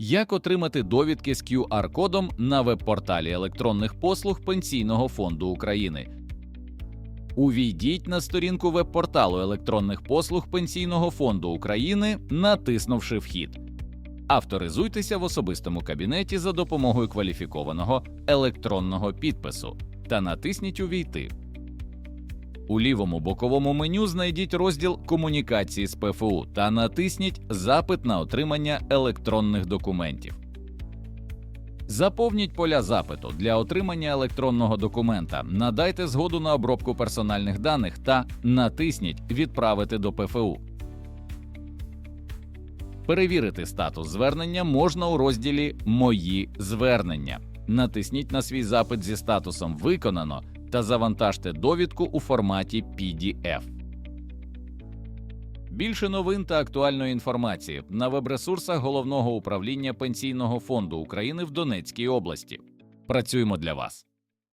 Як отримати довідки з QR-кодом на веб-порталі електронних послуг Пенсійного фонду України? Увійдіть на сторінку веб-порталу електронних послуг Пенсійного фонду України, натиснувши Вхід. Авторизуйтеся в особистому кабінеті за допомогою кваліфікованого електронного підпису та натисніть Увійти. У лівому боковому меню знайдіть розділ Комунікації з ПФУ та натисніть Запит на отримання електронних документів. Заповніть поля запиту для отримання електронного документа, надайте згоду на обробку персональних даних та натисніть Відправити до ПФУ. Перевірити статус звернення можна у розділі Мої звернення. Натисніть на свій запит зі статусом Виконано та завантажте довідку у форматі PDF. Більше новин та актуальної інформації на веб-ресурсах Головного управління Пенсійного фонду України в Донецькій області. Працюємо для вас.